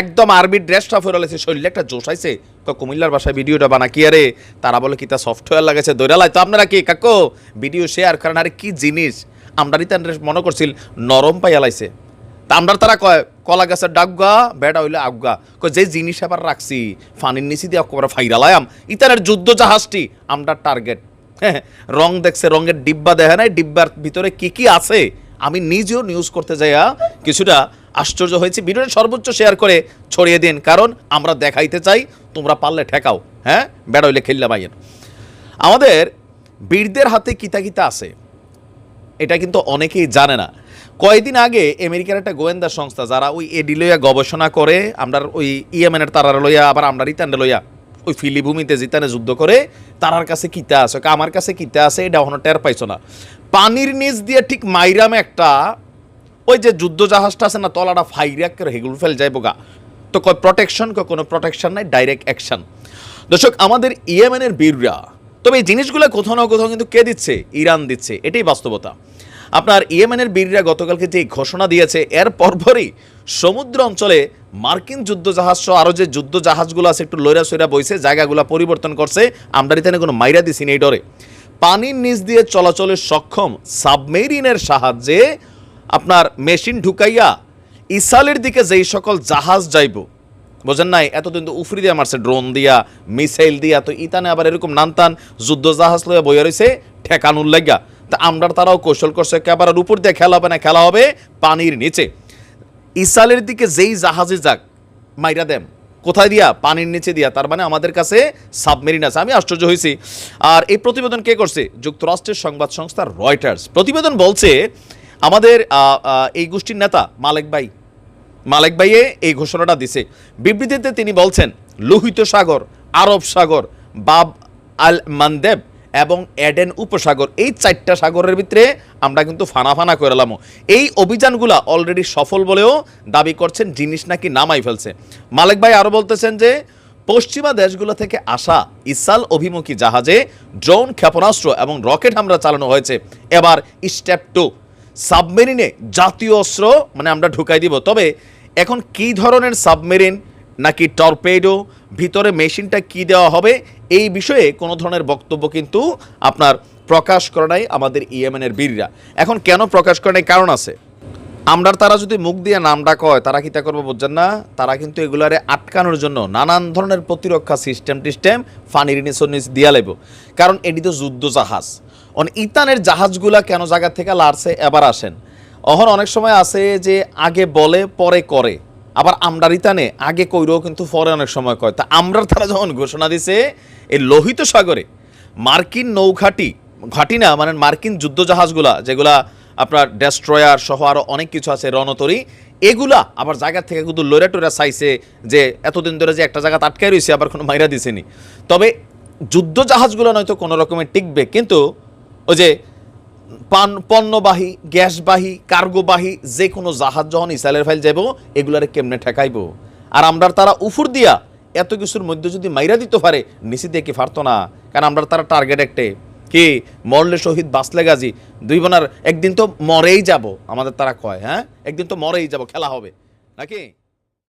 একদম আরবি ড্রেসটা ফেরে লেছে শরীরে একটা জোশ আইছে। কুমিল্লার বাসায় ভিডিওটা বানা কি আরে? তারা বলে কি তা সফটওয়্যার লাগাইছে দৈরালাই তো আপনারা কি? কাকো ভিডিও শেয়ার করেন। আরে কি জিনিস? আমরা রিতান মনে করছিল, নরম পাইয়া লাইছে। তা আমরা তারা কয়, কলা গাছের ডাকগা বেড়া হইলে আগুগা কয়, যে জিনিস আবার রাখছি, ফানির নিচি দিয়ে অকবার ফাইরালায়াম ইতারের যুদ্ধ জাহাজটি আমরা টার্গেট হ্যাঁ রং দেখছে, রঙের ডিব্বা দেখে নাই। ডিব্বার ভিতরে কি কি আছে? আমি নিজেও নিউজ করতে যাইয়া কিছুটা আশ্চর্য হয়েছি। ভিডিওটা সর্বোচ্চ শেয়ার করে ছড়িয়ে দিন। কারণ আমরা দেখাইতে চাই, তোমরা পারলে ঠেকাও। হ্যাঁ? বেড়া হইলে খেললে বাইয়ের আমাদের বীরদের হাতে কিতা কিতা আছে, এটা কিন্তু অনেকেই জানে না। কয়েকদিন আগে আমেরিকার একটা গোয়েন্দা সংস্থা, যারা ওই এডি লইয়া গবেষণা করে, আমরা ওই ইয়েমেনের তারার লইয়া, আবার আমরা রিতান্ডে লইয়া, ওই ফিলিভূমিতে জিতানে যুদ্ধ করে, তারার কাছে কিতা আছে? আমার কাছে কিতা আছে? এটা এখনও টের পাইছো না। পানির নিচ দিয়ে ঠিক মাইরামে একটা ওই যে যুদ্ধ জাহাজটা আছে না, তলাটা ফাইরাক করে হেগুল ফেল যায় বোগা তো কয় প্রোটেকশন কয় কোনো প্রোটেকশন নাই ডাইরেক্ট অ্যাকশন দর্শক, আমাদের ইয়েমেনের বীররা, তবে এই জিনিসগুলো কোথাও না কোথাও কিন্তু কে দিচ্ছে? ইরান দিচ্ছে। এটাই বাস্তবতা। আপনার ইয়েমেনের বীররা গতকালকে যে ঘোষণা দিয়েছে, এর পরপরই সমুদ্র অঞ্চলে মার্কিন যুদ্ধ জাহাজ সহ আরও যে যুদ্ধ জাহাজগুলো আছে, একটু লইরা সইরা বইছে, জায়গাগুলো পরিবর্তন করছে আমরা এখানে কোনো মাইরা দিছি নেই ডরে। পানির নিচ দিয়ে চলাচলের সক্ষম সাবমেরিনের সাহায্যে আপনার মেশিন ঢুকাইয়া ইসালের দিকে যেই সকল জাহাজ যাইব, বোঝেন নাই? এতদিন তো উফরি দিয়া মারছে, ড্রোন দিয়া, মিসাইল দিয়া, তো ইতানে আবার এরকম নানতান যুদ্ধ জাহাজ লইয়া বইয়া রয়েছে ঠেকানুর লাগা তা আমরা তারাও কৌশল করছে ক্যাবারার উপর দিয়ে খেলা হবে না, খেলা হবে পানির নিচে। ইসালের দিকে যেই জাহাজে যাক, মাইরা দেম, কোথায় দিয়া? পানির নিচে দিয়া, তার মানে আমাদের কাছে সাবমেরিন আছে। আমি আশ্চর্য হয়েছি আর এই প্রতিবেদন কে করছে? যুক্তরাষ্ট্রের সংবাদ সংস্থা রয়টার্স। প্রতিবেদন বলছে আমাদের এই গোষ্ঠীর নেতা মালেক ভাই, মালেক ভাইয়ে এই ঘোষণাটা দিছে। বিবৃতিতে তিনি বলছেন, লোহিত সাগর, আরব সাগর, বাব আল মানদেব এবং এডেন উপসাগর, এই চারটা সাগরের ভিতরে আমরা কিন্তু ফানা ফানা করলাম এই অভিযানগুলা অলরেডি সফল বলেও দাবি করছেন, জিনিস নাকি নামাই ফেলছে। মালেক ভাই আরও বলতেছেন যে, পশ্চিমা দেশগুলো থেকে আসা ইসাল অভিমুখী জাহাজে ড্রোন ক্ষেপণাস্ত্র এবং রকেট হামলা চালানো হয়েছে। এবার স্টেপ টু সাবমেরিনে জাতীয় অস্ত্র মানে আমরা ঢুকাই দিব। তবে এখন কি ধরনের সাবমেরিন নাকি টর্পেডো, ভিতরে মেশিনটা কি দেওয়া হবে, এই বিষয়ে কোনো ধরনের বক্তব্য কিন্তু আপনার প্রকাশ করে নাই আমাদের ইয়েমেনের বীররা। এখন কেন প্রকাশ করে নাই? কারণ আছে আমরা তারা যদি মুখ দিয়ে নামটা কয় তারা কি তা করব বুঝছেন না? তারা কিন্তু এগুলারে আটকানোর জন্য নানান ধরনের প্রতিরক্ষা সিস্টেম টিস্টেম ফানির নিচ দিয়া লাইব। কারণ এটি তো যুদ্ধ জাহাজ অন ইতানের জাহাজগুলা কেন জায়গা থেকে লাড়ছে এবার আসেন। অহন অনেক সময় আছে যে আগে বলে, পরে করে। আবার আমরার ইতানে আগে কইরেও কিন্তু পরে অনেক সময় কয়। তা আমরার তারা যখন ঘোষণা দিছে, এই লোহিত সাগরে মার্কিন নৌঘাটি, ঘাটি না মানে মার্কিন যুদ্ধ জাহাজগুলা, যেগুলা আপনার ডেস্ট্রয়ার সহ আরও অনেক কিছু আছে, রণতরী, এগুলা আবার জায়গা থেকে কিন্তু লড়ে টরে চাইছে যে এতদিন ধরে যে একটা জায়গা আটকায় রয়েছে আবার কোনো মাইরা দিছেনি তবে যুদ্ধ জাহাজগুলো নয়তো কোনো রকমের টিকবে, কিন্তু ওই যে পান, পণ্যবাহী, গ্যাসবাহী, কার্গোবাহী যে কোনো জাহাজ যখন ইসাইলের ফাইল যাইব, এগুলারে কেমনে ঠেকাইব? আর আমরা তারা উফুর দিয়া এত কিছুর মধ্যে যদি মাইরা দিতে পারে নিচে দিয়ে কি পারতো না। কারণ আমরা তারা টার্গেট একটে কি? মরলে শহীদ বাঁচলে গাজী। দুই বোনার, একদিন তো মরেই যাব, আমাদের তারা কয় হ্যাঁ? একদিন তো মরেই যাব, খেলা হবে। নাকি?